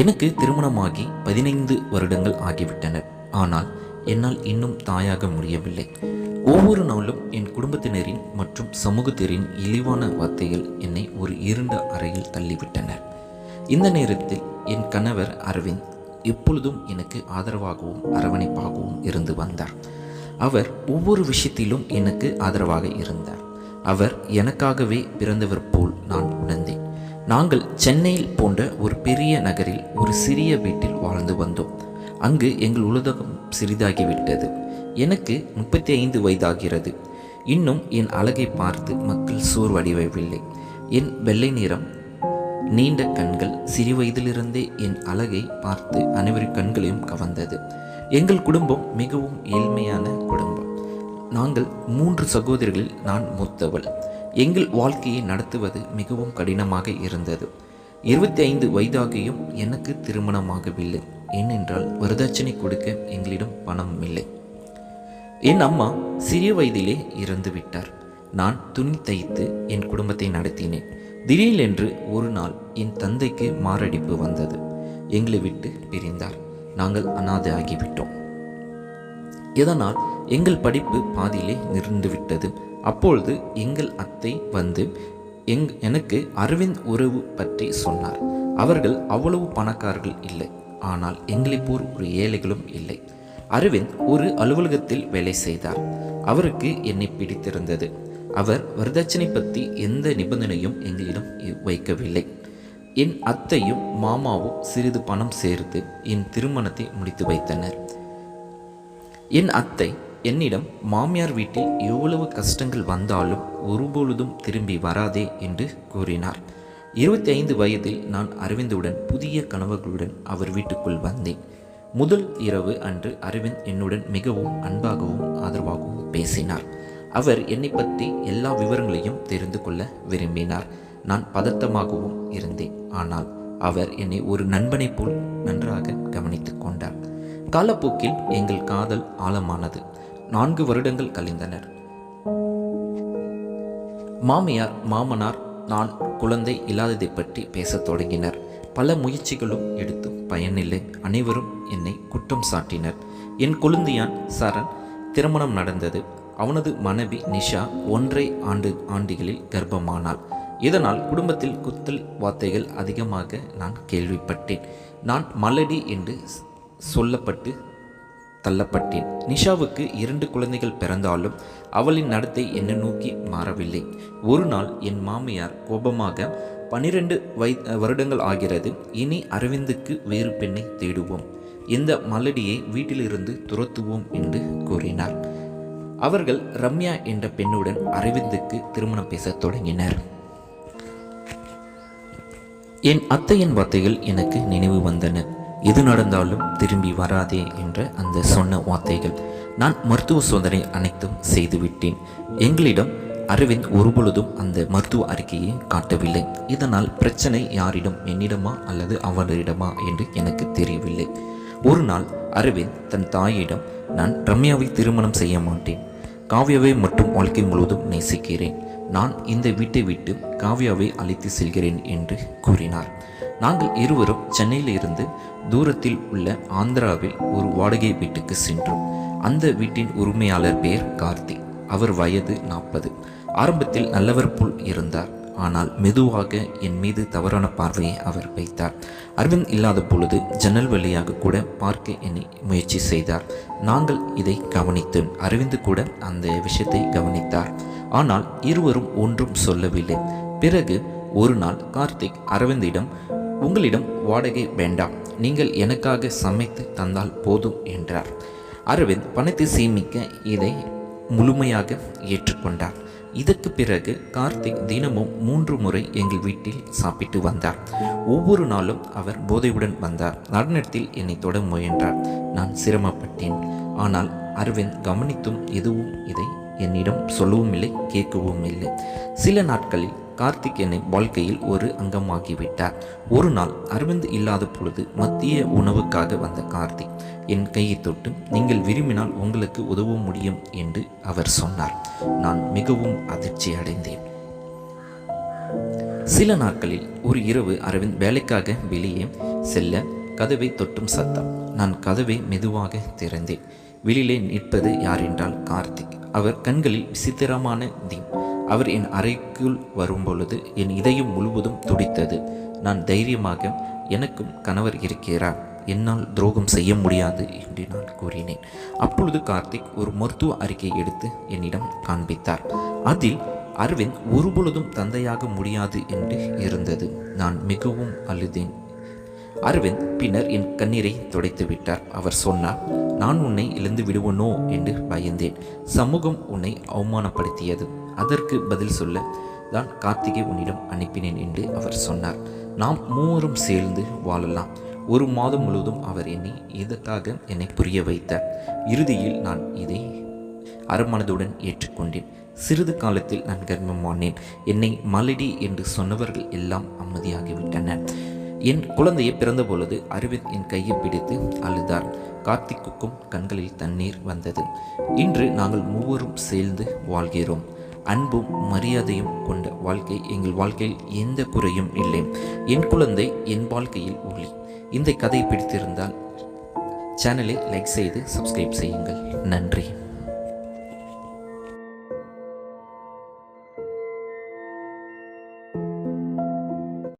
எனக்கு திருமணமாகி பதினைந்து வருடங்கள் ஆகிவிட்டன. ஆனால் என்னால் இன்னும் தாயாக முடியவில்லை. ஒவ்வொரு நாளும் என் குடும்பத்தினரின் மற்றும் சமூகத்தினரின் இழிவான வார்த்தைகள் என்னை ஒரு இருண்ட அறையில் தள்ளிவிட்டனர் இந்த நேரத்தில் என் கணவர் அரவிந்த் எப்பொழுதும் எனக்கு ஆதரவாகவும் அரவணைப்பாகவும் இருந்து வந்தார். அவர் ஒவ்வொரு விஷயத்திலும் எனக்கு ஆதரவாக இருந்தார். அவர் எனக்காகவே பிறந்தவர் போல் நான் உணர்ந்தேன். நாங்கள் சென்னையில் போன்ற ஒரு பெரிய நகரில் ஒரு சிறிய வீட்டில் வாழ்ந்து வந்தோம். அங்கு எங்கள் உலகம் சிறிதாகிவிட்டது. எனக்கு முப்பத்தி ஐந்து வயதாகிறது. இன்னும் என் அழகை பார்த்து மக்கள் சோர்வடையவில்லை. என் வெள்ளை நிறம் நீண்ட கண்கள் சிறு வயதிலிருந்தே என் அழகை பார்த்து அனைவரின் கண்களையும் கவர்ந்தது. எங்கள் குடும்பம் மிகவும் ஏழ்மையான குடும்பம். நாங்கள் மூன்று சகோதரிகளில் நான் மூத்தவள். எங்கள் வாழ்க்கையை நடத்துவது மிகவும் கடினமாக இருந்தது. இருபத்தி ஐந்து வயதாகியும் எனக்கு திருமணமாகவில்லை. ஏனென்றால் வரதட்சணை கொடுக்க எங்களிடம் பணம் இல்லை. என் அம்மா சிறிய வயதிலே இறந்து விட்டார். நான் துணி தைத்து என் குடும்பத்தை நடத்தினேன். திடீரென்று ஒரு நாள் என் தந்தைக்கு மாரடைப்பு வந்தது. எங்களை விட்டு பிரிந்தார். நாங்கள் அனாதை ஆகிவிட்டோம் இதனால் எங்கள் படிப்பு பாதியிலே நிறுந்துவிட்டது. அப்பொழுது எங்கள் அத்தை வந்து எங் எனக்கு அரவிந்த் உறவு பற்றி சொன்னார். அவர்கள் அவ்வளவு பணக்காரர்கள் இல்லை. ஆனால் எங்களைப் போர் ஒரு ஏழைகளும் இல்லை. அரவிந்த் ஒரு அலுவலகத்தில் வேலை செய்தார். அவருக்கு என்னை பிடித்திருந்தது. அவர் வரதட்சணை பற்றி எந்த நிபந்தனையும் எங்களிடம் இ- வைக்கவில்லை. என் அத்தையும் மாமாவும் சிறிது பணம் சேர்த்து என் திருமணத்தை முடித்து வைத்தனர். என் அத்தை என்னிடம் மாமியார் வீட்டில் எவ்வளவு கஷ்டங்கள் வந்தாலும் ஒருபொழுதும் திரும்பி வராதே என்று கூறினார். இருபத்தி ஐந்து வயதில் நான் அரவிந்துடன் புதிய கனவுகளுடன் அவர் வீட்டுக்குள் வந்தேன். முதல் இரவு அன்று அரவிந்த் என்னுடன் மிகவும் அன்பாகவும் ஆதரவாகவும் பேசினார். அவர் என்னை பற்றி எல்லா விவரங்களையும் தெரிந்து கொள்ள விரும்பினார். நான் பதட்டமாகவும் இருந்தேன். ஆனால் அவர் என்னை ஒரு நண்பனைப் போல் நன்றாக கவனித்துக் கொண்டார். காலப்போக்கில் எங்கள் காதல் ஆழமானது. நான்கு வருடங்கள் கழிந்தனர். மாமியார் மாமனார் நான் குழந்தை இல்லாததை பற்றி பேசத் தொடங்கினர். பல முயற்சிகளும் எடுத்து பயனில்லை. அனைவரும் என்னை குற்றம் சாட்டினர். என் குழந்தையான் சரண் திருமணம் நடந்தது. அவனது மனைவி நிஷா ஒன்றை ஆண்டு ஆண்டுகளில் கர்ப்பமானாள். இதனால் குடும்பத்தில் குத்தல் வார்த்தைகள் அதிகமாக நான் கேள்விப்பட்டேன். நான் மலடி என்று சொல்லப்பட்டு தள்ளப்பட்டேன். நிஷாவுக்கு இரண்டு குழந்தைகள் பிறந்தாலும் அவளின் நடத்தை என்னை நோக்கி மாறவில்லை. ஒரு நாள் என் மாமியார் கோபமாக பனிரெண்டு வய வருடங்கள் ஆகிறது இனி அரவிந்துக்கு வேறு பெண்ணை தேடுவோம். இந்த மலடியை வீட்டிலிருந்து துரத்துவோம் என்று கூறினார். அவர்கள் ரம்யா என்ற பெண்ணுடன் அரவிந்துக்கு திருமணம் பேசத் தொடங்கினர். என் அத்தையின் வார்த்தைகள் எனக்கு நினைவு வந்தன. எது நடந்தாலும் திரும்பி வராதே என்ற அந்த சொன்ன வார்த்தைகள். நான் மருத்துவ சோதனை அனைத்தும் செய்துவிட்டேன். எங்களிடம் அரவிந்த் ஒருபொழுதும் அந்த மருத்துவ அறிக்கையை காட்டவில்லை. இதனால் பிரச்சனை யாரிடம் என்னிடமா அல்லது அவரிடமா என்று எனக்கு தெரியவில்லை. ஒரு நாள் அரவிந்த் தன் தாயிடம் நான் ரம்யாவை திருமணம் செய்ய மாட்டேன். காவ்யாவை மட்டும் வாழ்க்கை முழுவதும் நேசிக்கிறேன். நான் இந்த வீட்டை விட்டு காவ்யாவை அழைத்து செல்கிறேன் என்று கூறினார். நாங்கள் இருவரும் சென்னையில் இருந்து தூரத்தில் உள்ள ஆந்திராவில் ஒரு வாடகை வீட்டுக்கு சென்றோம். அந்த வீட்டின் உரிமையாளர் பெயர் கார்த்திக் அவர் வயது நாற்பது ஆரம்பத்தில் நல்லவர் போல் இருந்தார். ஆனால் மெதுவாக என் மீது தவறான பார்வையை அவர் வைத்தார். அரவிந்த் இல்லாத பொழுது ஜன்னல் வழியாக கூட பார்க்க என்னை முயற்சி செய்தார். நாங்கள் இதை கவனித்தோம் அரவிந்த் கூட அந்த விஷயத்தை கவனித்தார். ஆனால் இருவரும் ஒன்றும் சொல்லவில்லை. பிறகு ஒரு நாள் கார்த்திக் அரவிந்திடம் உங்களிடம் வாடகை வேண்டாம். நீங்கள் எனக்காக சமைத்து தந்தால் போதும் என்றார். அரவிந்த் பணத்தை சேமிக்க இதை முழுமையாக ஏற்றுக்கொண்டார். இதற்கு பிறகு கார்த்திக் தினமும் மூன்று முறை எங்கள் வீட்டில் சாப்பிட்டு வந்தார். ஒவ்வொரு நாளும் அவர் போதையுடன் வந்தார். நடனத்தில் என்னை தொட முயன்றார். நான் சிரமப்பட்டேன். ஆனால் அரவிந்த் கவனித்தும் எதுவும் இதை என்னிடம் சொல்லவும் இல்லை கேட்கவும் இல்லை சில நாட்களில் கார்த்திக் என்னை வாழ்க்கையில் ஒரு அங்கமாகிவிட்டார். ஒரு நாள் அரவிந்த் இல்லாத பொழுது மத்திய உணவுக்காக வந்த கார்த்திக் என் கையை தொட்டு நீங்கள் விரும்பினால் உங்களுக்கு உதவ முடியும் என்று அவர் சொன்னார். நான் மிகவும் அதிர்ச்சி அடைந்தேன். சில நாட்களில் ஒரு இரவு அரவிந்த் வேலைக்காக வெளியே செல்ல கதவை தொட்டும் சத்தம். நான் கதவை மெதுவாக திறந்தேன். வெளியிலே நிற்பது யாரென்றால் கார்த்திக். அவர் கண்களில் விசித்திரமான தீம். அவர் என் அறைக்குள் வரும்பொழுது என் இதயம் முழுவதும் துடித்தது. நான் தைரியமாக எனக்கும் கணவர் இருக்கிறார். என்னால் துரோகம் செய்ய முடியாது என்று நான் கூறினேன். அப்பொழுது கார்த்திக் ஒரு மருத்துவ அறிக்கை எடுத்து என்னிடம் காண்பித்தார். அதில் அரவிந்த் ஒருபொழுதும் தந்தையாக முடியாது என்று இருந்தது. நான் மிகவும் அழுதேன். அரவிந்த் பின்னர் என் கண்ணீரை துடைத்து விட்டார். அவர் சொன்னார் நான் உன்னை இழந்து விடுவனோ? என்று பயந்தேன். சமூகம் உன்னை அவமானப்படுத்தியது. அதற்கு பதில் சொல்ல தான் கார்த்திகை உன்னிடம் அனுப்பினேன் என்று அவர் சொன்னார். நாம் மூவரும் சேர்ந்து வாழலாம். ஒரு மாதம் முழுவதும் அவர் என்னை இதற்காக என்னை புரிய வைத்தார்? இறுதியில் நான் இதை அறமனதுடன் ஏற்றுக்கொண்டேன். சிறிது காலத்தில் நான் கர்ப்பமானேன். என்னை மலடி என்று சொன்னவர்கள் எல்லாம் அமைதியாகிவிட்டனர். என் குழந்தையை பிறந்த பொழுது அரவிந்த் என் கையை பிடித்து அழுதார். கார்த்திக்குக்கும் கண்களில் தண்ணீர் வந்தது. இன்று நாங்கள் மூவரும் சேர்ந்து வாழ்கிறோம். அன்பும் மரியாதையும் கொண்ட வாழ்க்கை எங்கள் வாழ்க்கையில் எந்த குறையும் இல்லை. என் குழந்தை என் வாழ்க்கையில் ஒளி. இந்த கதை பிடித்திருந்தால் சேனலை லைக் செய்து சப்ஸ்கிரைப் செய்யுங்கள். நன்றி.